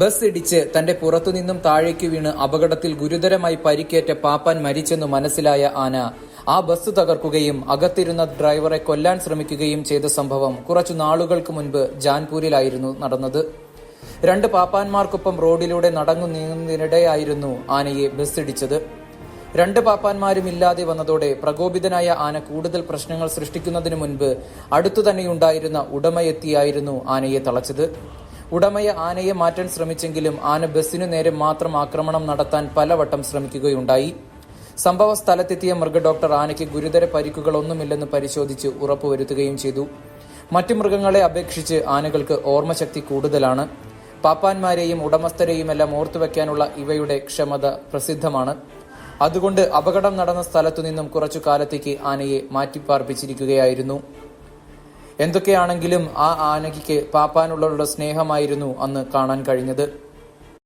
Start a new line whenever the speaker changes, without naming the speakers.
Bus ഇടിച്ച് തന്റെ പുറത്തുനിന്നും താഴേക്ക് വീണ് അപകടത്തിൽ ഗുരുതരമായി പരിക്കേറ്റ പാപ്പാൻ മരിച്ചെന്നു മനസ്സിലായ ആന. ആ ബസ് തകർക്കുകയും അകത്തിരുന്ന ഡ്രൈവറെ കൊല്ലാൻ ശ്രമിക്കുകയും ചെയ്ത സംഭവം കുറച്ചു നാളുകൾക്ക് മുൻപ് ജാൻപൂരിലായിരുന്നു നടന്നത്. രണ്ട് പാപ്പാന്മാർക്കൊപ്പം റോഡിലൂടെ നടന്നു നീങ്ങുന്നതിനിടെയായിരുന്നു ആനയെ ബസ് ഇടിച്ചത്. രണ്ട് പാപ്പാന്മാരും ഇല്ലാതെ വന്നതോടെ പ്രകോപിതനായ ആന കൂടുതൽ പ്രശ്നങ്ങൾ സൃഷ്ടിക്കുന്നതിനു മുൻപ് അടുത്തു തന്നെയുണ്ടായിരുന്ന ഉടമയെത്തിയായിരുന്നു ആനയെ തളച്ചത്. ഉടമയെ ആനയെ മാറ്റാൻ ശ്രമിച്ചെങ്കിലും ആന ബസ്സിനു നേരെ മാത്രം ആക്രമണം നടത്താൻ പലവട്ടം ശ്രമിക്കുകയുണ്ടായി. സംഭവ സ്ഥലത്തെത്തിയ മൃഗഡോക്ടർ ആനയ്ക്ക് ഗുരുതര പരിക്കുകളൊന്നുമില്ലെന്ന് പരിശോധിച്ച് ഉറപ്പുവരുത്തുകയും ചെയ്തു. മറ്റു മൃഗങ്ങളെ അപേക്ഷിച്ച് ആനകൾക്ക് ഓർമ്മശക്തി കൂടുതലാണ്. പാപ്പാന്മാരെയും ഉടമസ്ഥരെയുമെല്ലാം ഓർത്തുവെക്കാനുള്ള ഇവയുടെ ക്ഷമത പ്രസിദ്ധമാണ്. അതുകൊണ്ട് അപകടം നടന്ന സ്ഥലത്തു നിന്നും കുറച്ചു കാലത്തേക്ക് ആനയെ മാറ്റിപ്പാർപ്പിച്ചിരിക്കുകയായിരുന്നു. എന്തൊക്കെയാണെങ്കിലും ആ ആനകിക്ക് പാപ്പാനുള്ളവരുടെ സ്നേഹമായിരുന്നു അന്ന് കാണാൻ കഴിഞ്ഞത്.